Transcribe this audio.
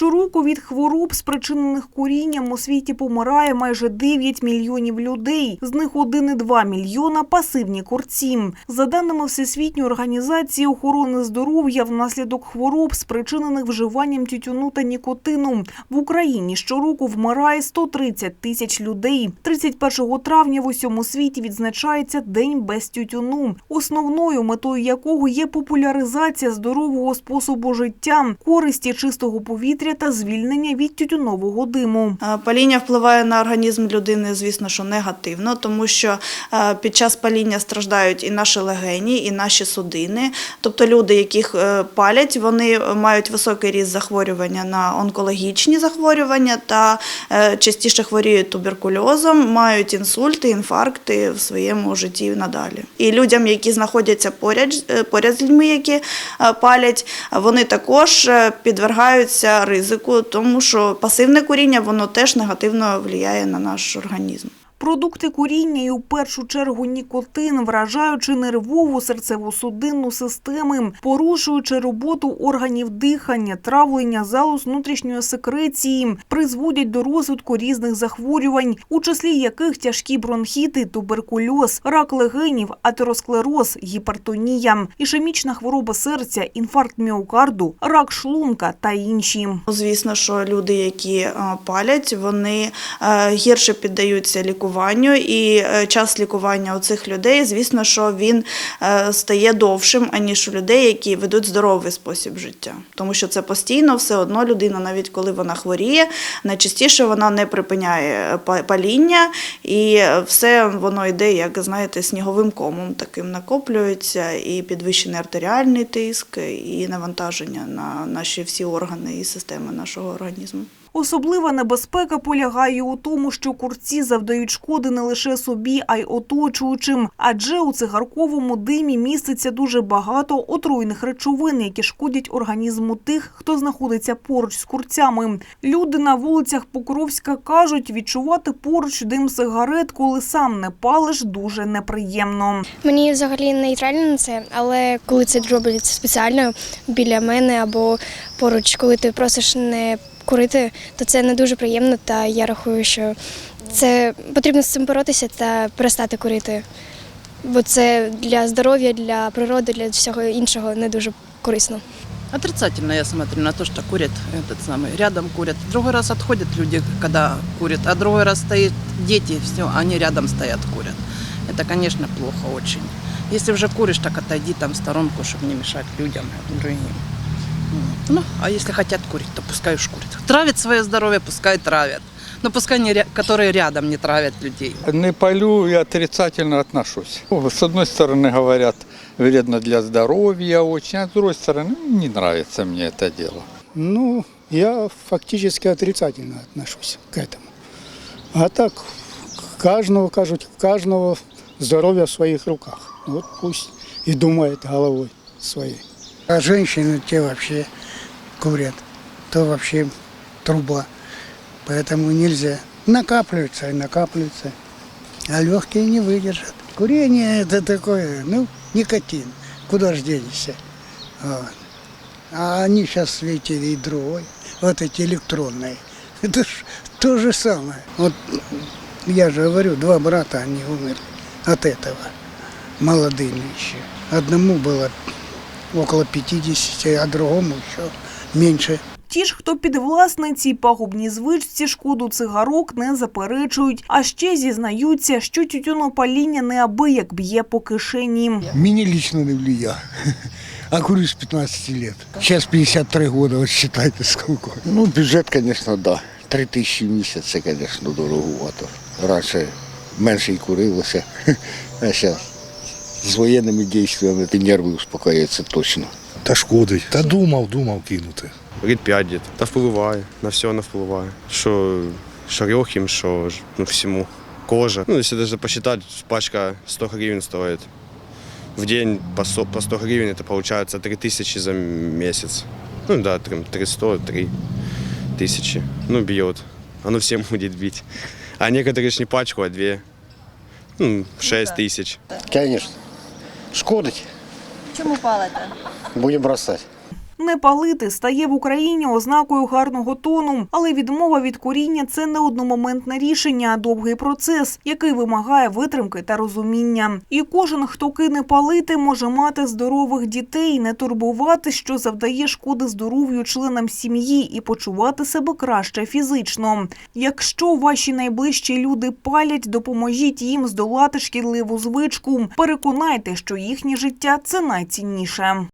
Щороку від хвороб, спричинених курінням, у світі помирає майже 9 мільйонів людей. З них 1,2 мільйона – пасивні курці. За даними Всесвітньої організації охорони здоров'я, внаслідок хвороб, спричинених вживанням тютюну та нікотину, в Україні щороку вмирає 130 тисяч людей. 31 травня в усьому світі відзначається День без тютюну, основною метою якого є популяризація здорового способу життя, користі чистого повітря та звільнення від тютюнового диму. Паління впливає на організм людини, звісно, що негативно, тому що е, під час паління страждають і наші легені, і наші судини. Тобто люди, яких е, палять, вони мають високий ріст захворювання на онкологічні захворювання та е, частіше хворіють туберкульозом, мають інсульти, інфаркти в своєму житті надалі. І людям, які знаходяться поряд, поряд з людьми, які палять, вони також підвергаються ризику, тому що пасивне куріння воно теж негативно впливає на наш організм. Продукти куріння і у першу чергу нікотин, вражаючи нервову серцево-судинну системи, порушуючи роботу органів дихання, травлення, залоз внутрішньої секреції, призводять до розвитку різних захворювань, у числі яких тяжкі бронхіти, туберкульоз, рак легенів, атеросклероз, гіпертонія, ішемічна хвороба серця, інфаркт міокарду, рак шлунка та інші. Звісно, що люди, які е, палять, вони е, гірше піддаються лікуванню, і е, час лікування у цих людей, звісно, що він е, стає довшим, аніж у людей, які ведуть здоровий спосіб життя. Тому що це постійно все одно людина, навіть коли вона хворіє, найчастіше вона не припиняє па- паління, і все воно йде, як знаєте, сніговим комом таким накоплюється, і підвищений артеріальний тиск, і навантаження на наші всі органи і системи нашого організму. Особлива небезпека полягає у тому, що курці завдають шкоди не лише собі, а й оточуючим. Адже у цигарковому димі міститься дуже багато отруйних речовин, які шкодять організму тих, хто знаходиться поруч з курцями. Люди на вулицях Покровська кажуть, відчувати поруч дим сигарет, коли сам не палиш, дуже неприємно. Мені взагалі нейтрально це, але коли це робиться спеціально біля мене або поруч, коли ти просиш не курити, то це не дуже приємно. Та я рахую, що це потрібно з цим боротися та перестати курити. Бо це для здоров'я, для природи, для всього іншого не дуже корисно. Отрицательно я смотрю на то, что курят этот самый, рядом курят. Другой раз отходят люди, когда курят, а другой раз стоят дети, все, они рядом стоят, курят. Это, конечно, плохо очень. Если уже куришь, так отойди там в сторонку, чтобы не мешать людям другим. Ну, а если хотят курить, то пускай уж курят. Травят свое здоровье, пускай травят. Но пускай не, которые рядом не травят людей. Не палю и отрицательно отношусь. С одной стороны говорят, вредно для здоровья очень, а с другой стороны не нравится мне это дело. Ну, я фактически отрицательно отношусь к этому. А так, каждого, кажут, каждого здоровье в своих руках. Вот пусть и думает головой своей. А женщины те вообще курят, то вообще труба. Поэтому нельзя. Накапливается и накапливается. А легкие не выдержат. Курение это такое, ну, никотин. Куда ж денешься? Вот. А они сейчас, видите, и другой. Вот эти электронные. Это ж то же самое. Вот я же говорю, два брата, они умерли от этого. Молодыми еще. Одному было около 50, а другому еще меньше. Ті ж, хто під власне цій пагубній звичці шкоду цигарок не заперечують, а ще зізнаються, що тютюнопаління неабияк б'є по кишені. Мне лично не влия. А курю с 15 лет. Сейчас 53 года, вот считайте сколько. Ну, бюджет, звісно, да. Три тисячі в місяць це, звісно, дороговато. Раніше менше й курилося, а зараз з воєнними дійствами нерви успокоюються точно Та шкодить. Та думав, думав кинути. Літ 5 дід. Та впливає, на все вона впливає. Що шарьохим, що ж, ну, всему. Кожа. Ну, если даже посчитать, пачка 100 гривен стоит. В день по 100, по 100 гривен это получается 3000 за месяц. Ну да, 300, 3 тысячи. Ну, бьет. Оно всем будет бить. А некоторые ж не пачку, а две. Ну, 6 тысяч. Звісно. Шкодить. Чому палите? Будемо бросати. Не палити стає в Україні ознакою гарного тону, але відмова від куріння це не одномоментне рішення, а довгий процес, який вимагає витримки та розуміння. І кожен, хто кине палити, може мати здорових дітей, не турбувати, що завдає шкоди здоров'ю членам сім'ї і почувати себе краще фізично. Якщо ваші найближчі люди палять, допоможіть їм здолати шкідливу звичку. Переконайте, що їхнє життя це найцінніше.